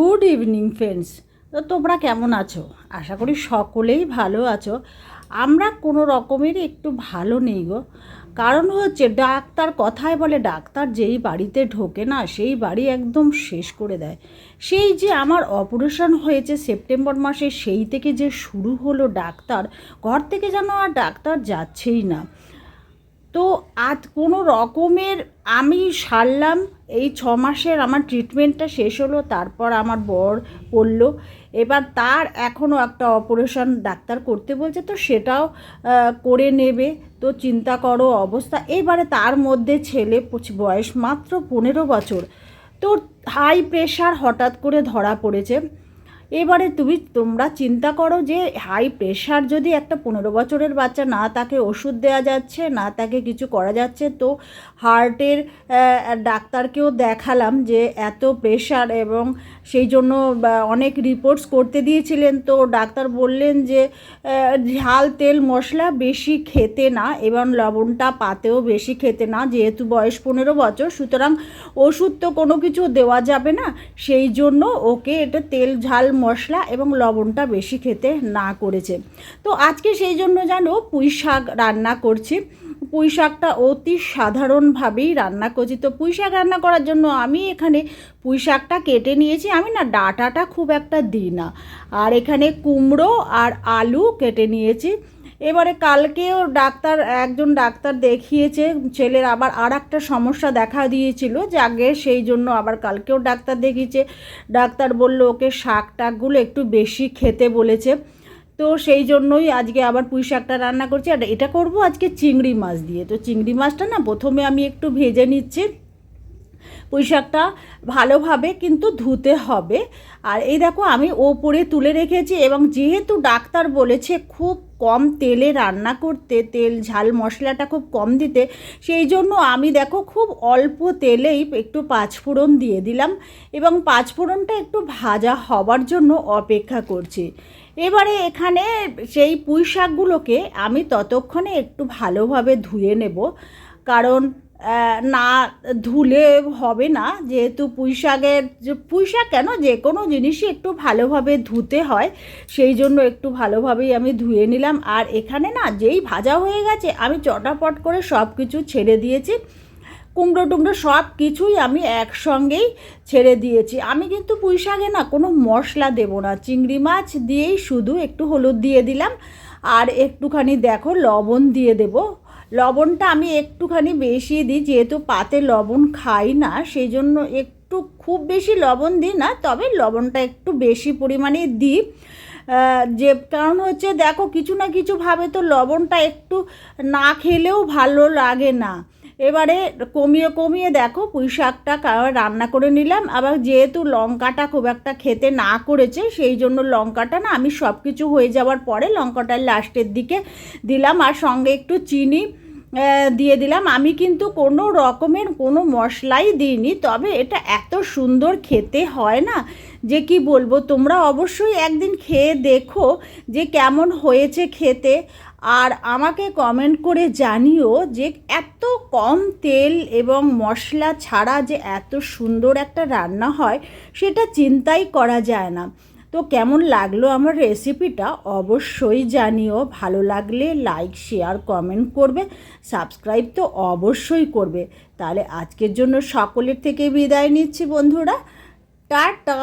Good evening friends তো তোমরা কেমন আছো? আশা করি সকলেই ভালো আছো। আমরা কোনো রকমের একটু ভালো নেই গো। কারণ হচ্ছে ডাক্তার কথায় বলে ডাক্তার যেই বাড়িতে ঢোকে না, সেই বাড়ি একদম শেষ করে দেয়। সেই যে আমার অপারেশন হয়েছে সেপ্টেম্বর মাসে সেই থেকে যে শুরু হলো ডাক্তার, ঘর থেকে যেন আর ডাক্তার যাচ্ছেই না। তো আজ কোনো রকমের আমি সারলাম, এই ছ মাসের আমার ট্রিটমেন্টটা শেষ হলো, তারপর আমার বর পড়ল এবার তার এখনও একটা অপারেশন ডাক্তার করতে বলছে, তো সেটাও করে নেবে, তো চিন্তা করো অবস্থা। এবারে তার মধ্যে ছেলে বয়স মাত্র পনেরো বছর তো হাই প্রেশার হঠাৎ করে ধরা পড়েছে। এবারে তুমি তোমরা চিন্তা করো যে হাই প্রেশার যদি একটা পনেরো বছরের বাচ্চা না তাকে ওষুধ দেওয়া যাচ্ছে, না তাকে কিছু করা যাচ্ছে, তো হার্টের ডাক্তারকেও দেখালাম যে এত প্রেশার এবং সেই জন্য অনেক রিপোর্টস করতে দিয়েছিলেন। তো ডাক্তার বললেন যে ঝাল, তেল, মশলা বেশি খেতে না এবং লবণটা পাতেও বেশি খেতে না, যেহেতু বয়স পনেরো বছর, সুতরাং ওষুধ তো কোনো কিছু দেওয়া যাবে না। সেই জন্য ওকে এটা তেল, ঝাল মশলা এবং লবণটা বেশি খেতে না করেছে। তো আজকে সেই জন্য যেন পুঁই শাক রান্না করছি। পুঁই শাকটা অতি সাধারণভাবেই রান্না করছি। তো পুঁই শাক রান্না করার জন্য আমি এখানে পুঁই শাকটা কেটে নিয়েছি। আমি না ডাটাটা খুব একটা দিই না। আর এখানে কুমড়ো আর আলু কেটে নিয়েছি। এবারে কালকেও ডাক্তার, একজন ডাক্তার দেখিয়েছে, ছেলের আবার আর একটা সমস্যা দেখা দিয়েছিল, যে আগে সেই জন্য আবার কালকেও ডাক্তার দেখিয়েছে। ডাক্তার বলল, ওকে শাক টাকগুলো একটু বেশি খেতে বলেছে। তো সেই জন্যই আজকে আবার পুঁই শাকটা রান্না করছি। আর এটা করব আজকে চিংড়ি মাছ দিয়ে। তো চিংড়ি মাছটা না প্রথমে আমি একটু ভেজে নিচ্ছি। পুঁই শাকটা ভালোভাবে কিন্তু ধুতে হবে। আর এই দেখো, আমি ওপরে তুলে রেখেছি এবং যেহেতু ডাক্তার বলেছে খুব কম তেলে রান্না করতে, তেল, ঝাল, মশলাটা খুব কম দিতে, সেই জন্য আমি দেখো খুব অল্প তেলেই একটু পাঁচফোড়ন দিয়ে দিলাম এবং পাঁচফোড়নটা একটু ভাজা হবার জন্য অপেক্ষা করছি। এবারে এখানে সেই পুঁই শাকগুলোকে আমি ততক্ষণে একটু ভালোভাবে ধুয়ে নেব। কারণ না ধুলে হবে না, যেহেতু পুঁই শাকের যে পুঁই শাক কেন, যে কোনো জিনিসই একটু ভালোভাবে ধুতে হয়, সেই জন্য একটু ভালোভাবেই আমি ধুয়ে নিলাম। আর এখানে না, যেই ভাজা হয়ে গেছে, আমি চটাপট করে সব কিছু ছেড়ে দিয়েছি। কুমড়ো টুমড়ো সব কিছুই আমি একসঙ্গেই ছেড়ে দিয়েছি। আমি কিন্তু পুঁই শাকে না কোনো মশলা দেবো না, চিংড়ি মাছ দিয়েই শুধু একটু হলুদ দিয়ে দিলাম। আর একটুখানি দেখো, লবণ দিয়ে দেবো। লবণটা আমি একটুখানি বেশি দিই, যেহেতু পাতে লবণ খাই না সেই জন্য একটু খুব বেশি লবণ দিই না, তবে লবণটা একটু বেশি পরিমাণে দিই। যে কারণ হচ্ছে দেখো, কিছু না কিছুভাবে তো লবণটা একটু না খেলেও ভালো লাগে না। এবারে কমিয়ে কমিয়ে দেখো, পুঁই শাকটা রান্না করে নিলাম। আবার যেহেতু লঙ্কাটা খুব একটা খেতে না করেছে, সেই জন্য লঙ্কাটা না, আমি সব কিছু হয়ে যাওয়ার পরে লঙ্কাটা লাস্টের দিকে দিলাম। আর সঙ্গে একটু চিনি দিয়ে দিলাম। আমি কিন্তু কোনো রকমের কোনো মশলাই দিইনি, তবে এটা এত সুন্দর খেতে হয় না যে কি বলব? তোমরা অবশ্যই একদিন খেয়ে দেখো যে কেমন হয়েছে খেতে। আর আমাকে কমেন্ট করে জানিও যে এত কম তেল এবং মশলা ছাড়া যে এত সুন্দর একটা রান্না হয়, সেটা চিন্তাই করা যায় না। তো কেমন লাগল আমার রেসিপিটা অবশ্যই জানিও। ভালো লাগলে লাইক শেয়ার কমেন্ট করবে। সাবস্ক্রাইব তো অবশ্যই করবে। তাহলে আজকের জন্য সকলের থেকে বিদায় নিচ্ছি বন্ধুরা। টাটা!